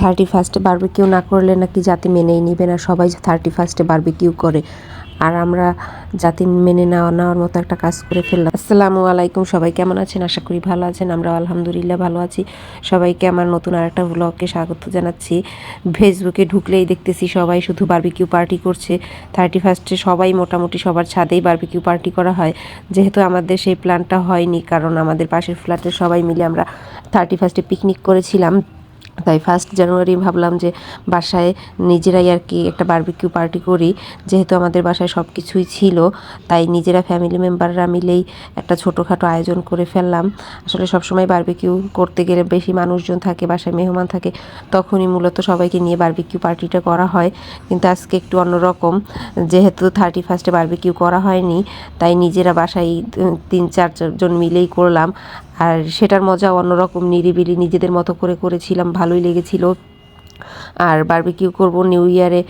Thirty ফার্স্টে barbecue না করলে নাকি জাতি মেনেই নিবে না, সবাই থার্টি ফার্স্টে বারবিকিউ করে। আর আমরা জাতি মেনে নেওয়া, নেওয়ার মতো একটা কাজ করে ফেললাম। আসসালামু আলাইকুম, সবাই কেমন আছেন? আশা করি ভালো আছেন আমরা আলহামদুলিল্লাহ ভালো আছি। সবাইকে আমার নতুন আর একটা ব্লগকে স্বাগত জানাচ্ছি। ফেসবুকে ঢুকলেই দেখতেছি সবাই শুধু বারবিকিউ পার্টি করছে। থার্টি ফার্স্টে সবাই মোটামুটি সবার ছাদেই বারবিকিউ পার্টি করা হয়। যেহেতু আমাদের সেই প্ল্যানটা হয়নি, কারণ আমাদের পাশের ফ্ল্যাটে সবাই মিলে আমরা থার্টি ফার্স্টে পিকনিক করেছিলাম। তাই ফার্স্ট জানুয়ারি ভাবলাম যে বাসায় নিজেরাই আর কি একটা বারবিকিউ পার্টি করি। যেহেতু আমাদের বাসায় সব কিছুই ছিল, তাই নিজেরা ফ্যামিলি মেম্বাররা মিলেই একটা ছোটোখাটো আয়োজন করে ফেললাম। আসলে সবসময় বারবিকিউ করতে গেলে বেশি মানুষজন থাকে, বাসায় মেহমান থাকে, তখনই মূলত সবাইকে নিয়ে বার্বিকিউ পার্টিটা করা হয়। কিন্তু আজকে একটু অন্যরকম, যেহেতু থার্টি ফার্স্টে বারবিকিউ করা হয়নি, তাই নিজেরা বাসায় তিন চারজন মিলেই করলাম। আর সেটার মজা অন্যরকম, নিরিবিলি নিজেদের মতো করে করেছিলাম, ভালোই লেগেছিল। আর বারবে বারবিকিউ করব নিউ ইয়ারে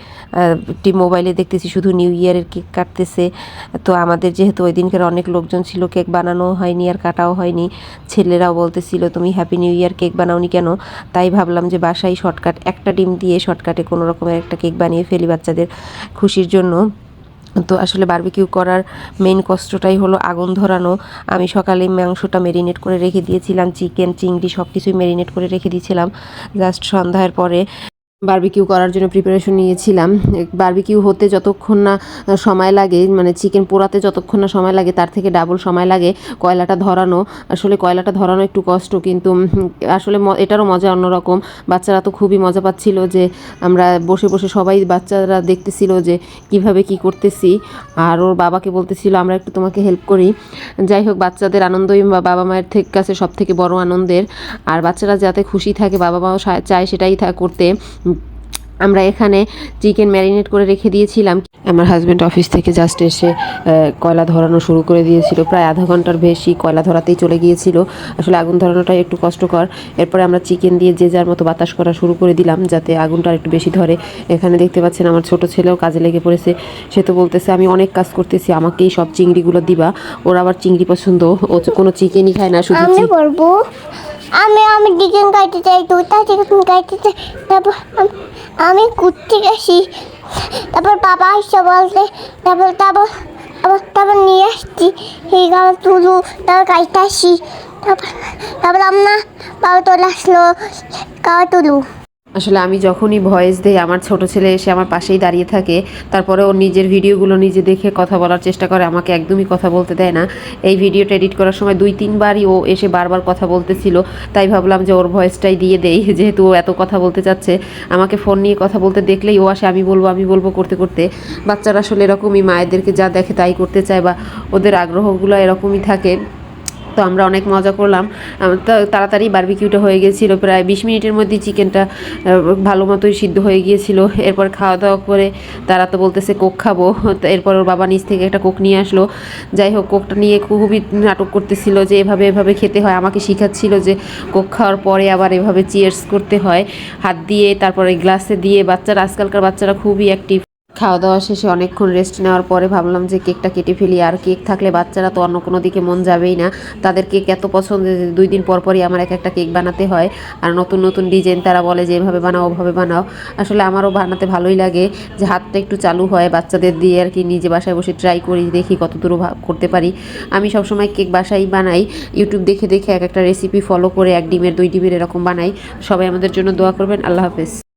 একটি মোবাইলে দেখতেছি শুধু নিউ ইয়ারের কেক কাটতেছে। তো আমাদের যেহেতু ওই দিনকার অনেক লোকজন ছিল কেক বানানো হয়নি আর কাটাও হয়নি। ছেলেরাও বলতেছিল, তুমি হ্যাপি নিউ ইয়ার কেক বানাওনি কেন? তাই ভাবলাম যে বাসায় শর্টকাট একটা ডিম দিয়ে শর্টকাটে কোনো রকমের একটা কেক বানিয়ে ফেলি বাচ্চাদের খুশির জন্য। তো আসলে বার্বিকিউ করার মেন কষ্টটাই হলো আগুন ধরানো। আমি সকালে মাংসটা মেরিনেট করে রেখে দিয়েছিলাম চিকেন চিংড়ি সব কিছুই মেরিনেট করে রেখে দিয়েছিলাম। জাস্ট সন্ধ্যার পরে বারবিকিউ করার জন্য প্রিপারেশন নিয়েছিলাম। বারবিকিউ হতে যতক্ষণ না সময় লাগে মানে চিকেন পোড়াতে যতক্ষণ না সময় লাগে, তার থেকে ডাবল সময় লাগে কয়লাটা ধরানো। আসলে কয়লাটা ধরানো একটু কষ্ট, কিন্তু আসলে এটারও মজা অন্যরকম। বাচ্চারা তো খুবই মজা পাচ্ছিল যে, আমরা বসে বসে সবাই বাচ্চারা দেখতেছিল যে, কীভাবে কি করতেছি। আর ওর বাবাকে বলতেছিল, আমরা একটু তোমাকে হেল্প করি। যাই হোক, বাচ্চাদের আনন্দই বাবা মায়ের থেকে কাছে সব থেকে বড় আনন্দের। আর বাচ্চারা যাতে খুশি থাকে বাবা মাও চায় সেটাই করতে। আমরা এখানে চিকেন ম্যারিনেট করে রেখে দিয়েছিলাম। আমার হাজব্যান্ড অফিস থেকে জাস্ট এসে কয়লা ধরানো শুরু করে দিয়েছিল। প্রায় আধা ঘণ্টার বেশি কয়লা ধরাতেই চলে গিয়েছিল। আসলে আগুন ধরানোটাই একটু কষ্টকর। এরপরে আমরা চিকেন দিয়ে যে যার মতো বাতাস করা শুরু করে দিলাম যাতে আগুনটা একটু বেশি ধরে। এখানে দেখতে পাচ্ছেন আমার ছোট ছেলেও কাজে লেগে পড়েছে। সে তো বলতেছে আমি অনেক কাজ করতেছি আমাকেই সব চিংড়িগুলো দিবা। ওর আবার চিংড়ি পছন্দ। ও কোনো চিকেনই খায় না শুধু আমি আমি চিকেন কাটতে চাই দুটা চিকেন কাটতে চাই। তারপর আম- ঘুরতে গেছি। তারপর বাবা এসে বলতে তারপর তারপর আবার তারপর নিয়ে আসছি। সেই গাছ তুলু, তারপর কাটতে আসি। তারপর তারপর আমরা বাবা তোলা আসলো কাবা তুলু। আসলে আমি যখনই ভয়েস দেই, আমার ছোট ছেলে এসে আমার পাশেই দাঁড়িয়ে থাকে তারপরে ওর নিজের ভিডিওগুলো নিজে দেখে কথা বলার চেষ্টা করে, আমাকে একদমই কথা বলতে দেয় না। এই ভিডিওটা এডিট করার সময় দুই, তিনবারই ও এসে বারবার কথা বলতেছিল, তাই ভাবলাম যে ওর ভয়েসটাই দিয়ে দেই, যেহেতু ও এত কথা বলতে চাচ্ছে। আমাকে ফোন নিয়ে কথা বলতে দেখলেই ও আসে, আমি বলব আমি বলব, করতে করতে। বাচ্চারা আসলে এরকমই, মায়েদেরকে যা দেখে তাই করতে চায় বা ওদের আগ্রহগুলো এরকমই থাকে। আমরা অনেক মজা করলাম। তো তাড়াতাড়ি বারবিকিউটা হয়ে গিয়েছিল প্রায় বিশ মিনিটের মধ্যেই চিকেনটা ভালো মতোই সিদ্ধ হয়ে গিয়েছিল। এরপর খাওয়া দাওয়া করে তারা তো বলতেছে, কোক খাব। তো এরপর ওর বাবা নিচ থেকে একটা কোক নিয়ে আসলো। যাই হোক, কোকটা নিয়ে খুবই নাটক করতেছিল যে এভাবে এভাবে খেতে হয়। আমাকে শিখাচ্ছিল যে কোক খাওয়ার পরে আবার এভাবে চিয়ার্স করতে হয়। হাত দিয়ে, তারপরে গ্লাসে দিয়ে, বাচ্চারা, আজকালকার বাচ্চারা খুবই অ্যাক্টিভ খাওয়া দাওয়া শেষে অনেকক্ষণ রেস্ট নেওয়ার পরে ভাবলাম যে কেকটা কেটে ফেলি। আর কেক থাকলে বাচ্চারা তো অন্য কোনো দিকে মন যাবেই না। তাদের কেক এত পছন্দ যে দুই দিন পর পরই আমার এক একটা কেক বানাতে হয়। আর নতুন নতুন ডিজাইন তারা বলে যে এভাবে বানাও, ওভাবে বানাও। আসলে আমারও বানাতে ভালোই লাগে যে হাতটা একটু চালু হয় বাচ্চাদের দিয়ে আর কি, নিজে বাসায় বসে ট্রাই করি, দেখি কত দূর করতে পারি। আমি সবসময় কেক বাসায় বানাই। ইউটিউব দেখে দেখে এক একটা রেসিপি ফলো করে এক ডিমের, দুই ডিমের এরকম বানাই। সবাই আমাদের জন্য দোয়া করবেন। আল্লাহ হাফেজ।